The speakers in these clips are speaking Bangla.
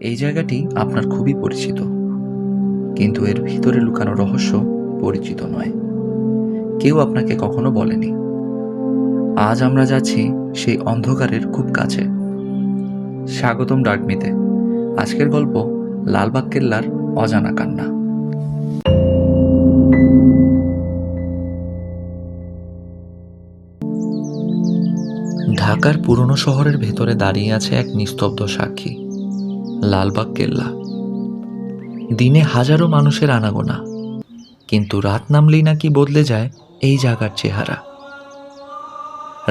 এই জায়গাটি আপনার খুবই পরিচিত। কিন্তু এর ভিতরে লুকানো রহস্য পরিচিত নয়। কেউ আপনাকে কখনো বলেনি। আজ আমরা যাচ্ছি সেই অন্ধকারের খুব কাছে। স্বাগতম ডার্কমিতে আজকের গল্প লালবাগ কেল্লার অজানা কান্না। ঢাকার পুরনো শহরের ভেতরে দাঁড়িয়ে আছে এক নিস্তব্ধ সাক্ষী। লালবাগ কেল্লা। দিনে হাজারো মানুষের আনাগোনা, কিন্তু রাত নামলেই নাকি বদলে যায় এই জায়গার চেহারা।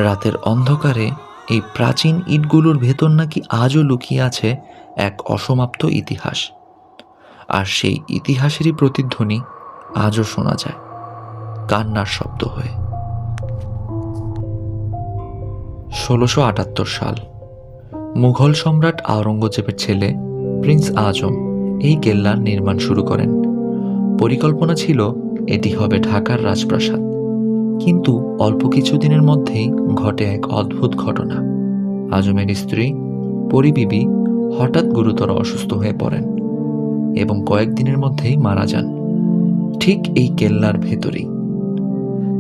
রাতের অন্ধকারে এই প্রাচীন ইটগুলোর ভেতর নাকি আজও লুকিয়ে আছে এক অসমাপ্ত ইতিহাস। আর সেই ইতিহাসেরই প্রতিধ্বনি আজও শোনা যায়, কান্নার শব্দ হয়ে। ষোলোশো আটাত্তর সাল। মুঘল সম্রাট আওরঙ্গজেবের ছেলে প্রিন্স আজম এই কেল্লার নির্মাণ শুরু করেন। পরিকল্পনা ছিল, এটি হবে ঢাকার রাজপ্রাসাদ। কিন্তু অল্প কিছুদিনের মধ্যেই ঘটে এক অদ্ভুত ঘটনা। আজমের স্ত্রী পরিবিবি হঠাৎ গুরুতর অসুস্থ হয়ে পড়েন এবং কয়েকদিনের মধ্যেই মারা যান, ঠিক এই কেল্লার ভেতরেই।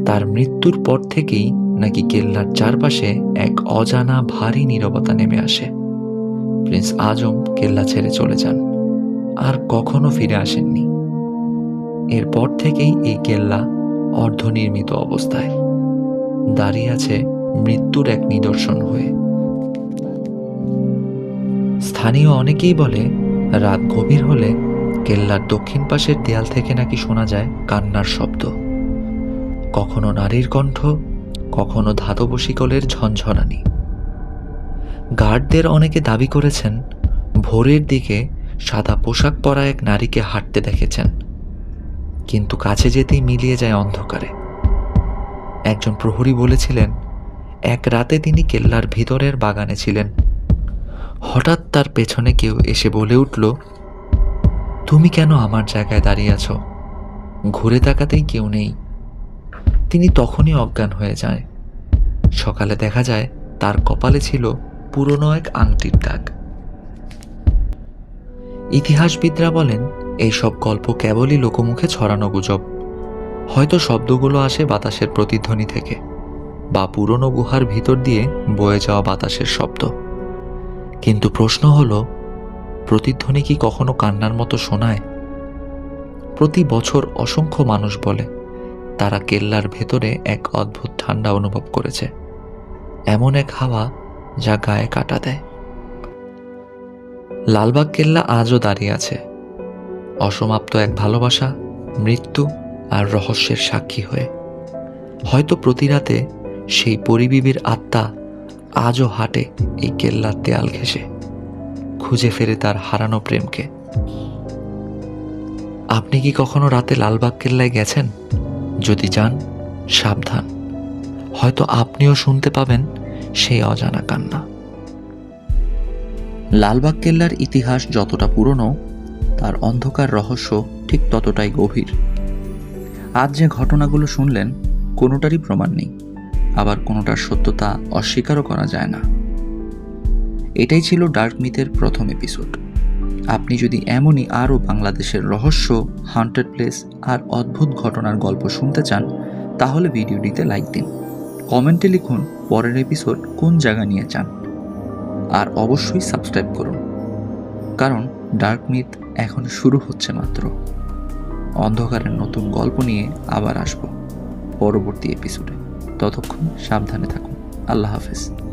তার মৃত্যুর পর থেকেই নাকি কেল্লার চারপাশে এক অজানা ভারী নীরবতা নেমে আসে। প্রিন্স আজম কেল্লা ছেড়ে চলে যান, আর কখনো ফিরে আসেননি। এরপর থেকেই এই কেল্লা অর্ধনির্মিত অবস্থায়। দাঁড়িয়ে আছে মৃত্যুর এক নিদর্শন হয়ে। স্থানীয় অনেকেই বলে, রাত গভীর হলে কেল্লার দক্ষিণ পাশের দেয়াল থেকে নাকি শোনা যায় কান্নার শব্দ। কখনো নারীর কণ্ঠ কখনো ধাতব শিকলের ঝনঝনানি। গার্ডদের অনেকে দাবি করেছেন, ভোরের দিকে সাদা পোশাক পরা এক নারীকে হাঁটতে দেখেছেন। কিন্তু কাছে যেতেই মিলিয়ে যায় অন্ধকারে। একজন প্রহরী বলেছিলেন, এক রাতে তিনি কেল্লার ভিতরের বাগানে ছিলেন। হঠাৎ তার পেছনে কেউ এসে বলে উঠল, তুমি কেন আমার জায়গায় দাঁড়িয়ে আছো? ঘুরে তাকাতেই কেউ নেই। তিনি তখনই অজ্ঞান হয়ে যায়। সকালে দেখা যায়, তার কপালে ছিল পুরনো এক আংটির দাগ। ইতিহাসবিদরা বলেন, এইসব গল্প কেবলই লোকমুখে ছড়ানো গুজব। হয়তো শব্দগুলো আসে বাতাসের প্রতিধ্বনি থেকে, বা পুরনো গুহার ভিতর দিয়ে বয়ে যাওয়া বাতাসের শব্দ। কিন্তু প্রশ্ন হলো, প্রতিধ্বনি কি কখনো কান্নার মতো শোনায়? প্রতি বছর অসংখ্য মানুষ বলে তারা কেল্লার ভেতরে এক অদ্ভুত ঠান্ডা অনুভব করেছে। এমন এক হাওয়া যা গায়ে কাটা দেয়। লালবাগ কেল্লা আজও দাঁড়িয়ে আছে। অসমাপ্ত এক ভালোবাসা, মৃত্যু আর রহস্যের সাক্ষী হয়ে। হয়তো প্রতি রাতে সেই পরিবিবির আত্মা আজও হাঁটে এই কেল্লার দেয়াল ঘেঁষে। খুঁজে ফেরে তার হারানো প্রেমকে। আপনি কি কখনো রাতে লালবাগ কেল্লায় গেছেন? যদি যান, সাবধান। হয়তো আপনিও শুনতে পাবেন সেই অজানা কান্না। লালবাগ কেল্লার ইতিহাস যতটা পুরনো, তার অন্ধকার রহস্য ঠিক ততটাই গভীর। আজ যে ঘটনাগুলো শুনলেন, কোনোটারই প্রমাণ নেই। আবার কোনোটার সত্যতা অস্বীকারও করা যায় না। এটাই ছিল ডার্ক মিথের প্রথম এপিসোড। আপনি যদি এমনই আরও বাংলাদেশের রহস্য, হান্টেড প্লেস আর অদ্ভুত ঘটনার গল্প শুনতে চান, তাহলে ভিডিওটিতে লাইক দিন। কমেন্টে লিখুন পরের এপিসোড কোন জায়গা নিয়ে চান। আর অবশ্যই সাবস্ক্রাইব করুন। কারণ ডার্ক মিথ এখন শুরু হচ্ছে মাত্র। অন্ধকারের নতুন গল্প নিয়ে আবার আসব পরবর্তী এপিসোডে। ততক্ষণ সাবধানে থাকুন। আল্লাহ হাফেজ।